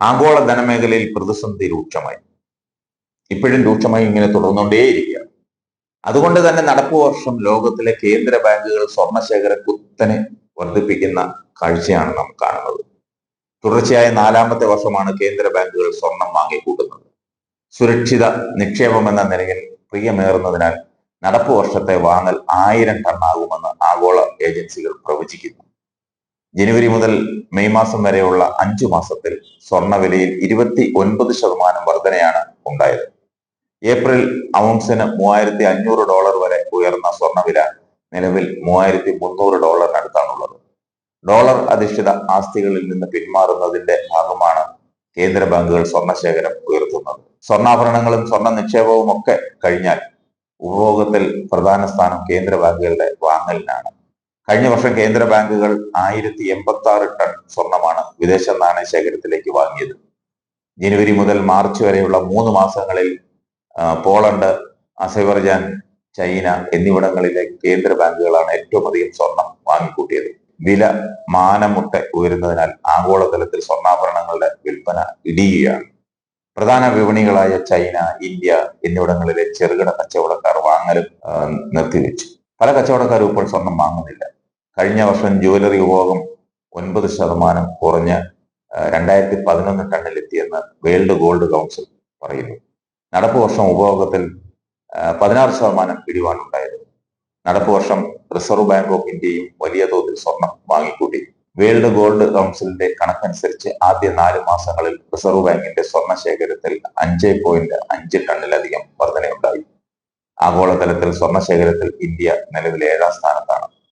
ആഗോള ധനമേഖലയിൽ പ്രതിസന്ധി രൂക്ഷമായി. ഇപ്പോഴും രൂക്ഷമായി ഇങ്ങനെ തുടർന്നുകൊണ്ടേയിരിക്കുക അതുകൊണ്ട് തന്നെ നടപ്പു വർഷം ലോകത്തിലെ കേന്ദ്ര ബാങ്കുകൾ സ്വർണശേഖരം കുത്തനെ വർദ്ധിപ്പിക്കുന്ന കാഴ്ചയാണ് നാം കാണുന്നത്. തുടർച്ചയായ നാലാമത്തെ വർഷമാണ് കേന്ദ്ര ബാങ്കുകൾ സ്വർണം വാങ്ങിക്കൂട്ടുന്നത്. സുരക്ഷിത നിക്ഷേപം എന്ന നിലയിൽ പ്രിയമേറുന്നതിനാൽ നടപ്പു വർഷത്തെ വാങ്ങൽ ആയിരം ടണ്ണാകുമെന്ന് ആഗോള ഏജൻസികൾ പ്രവചിക്കുന്നു. ജനുവരി മുതൽ മെയ് മാസം വരെയുള്ള അഞ്ചു മാസത്തിൽ സ്വർണ വിലയിൽ ഇരുപത്തി ഒൻപത് ശതമാനം വർധനയാണ് ഉണ്ടായത്. ഏപ്രിൽ ഔൺസിന് മൂവായിരത്തി അഞ്ഞൂറ് ഡോളർ വരെ ഉയർന്ന സ്വർണവില നിലവിൽ മൂവായിരത്തി മുന്നൂറ് ഡോളറിനടുത്താണുള്ളത്. ഡോളർ അധിഷ്ഠിത ആസ്തികളിൽ നിന്ന് പിന്മാറുന്നതിന്റെ ഭാഗമാണ് കേന്ദ്ര ബാങ്കുകൾ സ്വർണശേഖരം ഉയർത്തുന്നത്. സ്വർണാഭരണങ്ങളും സ്വർണ നിക്ഷേപവും ഒക്കെ കഴിഞ്ഞാൽ ഉപഭോഗത്തിൽ പ്രധാന സ്ഥാനം കേന്ദ്ര ബാങ്കുകളുടെ വാങ്ങലിനാണ്. കഴിഞ്ഞ വർഷം കേന്ദ്ര ബാങ്കുകൾ ആയിരത്തി എൺപത്തി ആറ് ടൺ സ്വർണമാണ് വിദേശ നാണയ ശേഖരത്തിലേക്ക് വാങ്ങിയത്. ജനുവരി മുതൽ മാർച്ച് വരെയുള്ള മൂന്ന് മാസങ്ങളിൽ പോളണ്ട് അസൈബർജാൻ ചൈന എന്നിവിടങ്ങളിലെ കേന്ദ്ര ബാങ്കുകളാണ് ഏറ്റവും അധികം സ്വർണം വാങ്ങിക്കൂട്ടിയത്. വില മാനമുട്ട ഉയരുന്നതിനാൽ ആഗോളതലത്തിൽ സ്വർണാഭരണങ്ങളുടെ വിൽപ്പന ഇടിയുകയാണ്. പ്രധാന വിപണികളായ ചൈന ഇന്ത്യ എന്നിവിടങ്ങളിലെ ചെറുകിട കച്ചവടക്കാർ വാങ്ങലും നിർത്തിവെച്ചു. പല കച്ചവടക്കാരും ഇപ്പോൾ സ്വർണം വാങ്ങുന്നില്ല. കഴിഞ്ഞ വർഷം ജുവലറി ഉപഭോഗം ഒൻപത് ശതമാനം കുറഞ്ഞ് രണ്ടായിരത്തി പതിനൊന്ന് ടണ്ണിലെത്തിയെന്ന് വേൾഡ് ഗോൾഡ് കൗൺസിൽ പറയുന്നു. നടപ്പ് വർഷം ഉപഭോഗത്തിൽ പതിനാറ് ശതമാനം പിടിവാണുണ്ടായത് നടപ്പ് വർഷം റിസർവ് ബാങ്ക് ഓഫ് ഇന്ത്യയും വലിയ തോതിൽ സ്വർണം വാങ്ങിക്കൂട്ടി. വേൾഡ് ഗോൾഡ് കൗൺസിലിന്റെ കണക്കനുസരിച്ച് ആദ്യ നാല് മാസങ്ങളിൽ റിസർവ് ബാങ്കിന്റെ സ്വർണ ശേഖരത്തിൽ അഞ്ച് പോയിന്റ് അഞ്ച് ടണ്ണിലധികം വർധനയുണ്ടായി. ആഗോളതലത്തിൽ സ്വർണ ശേഖരത്തിൽ ഇന്ത്യ നിലവിൽ ഏഴാം സ്ഥാനത്താണ്.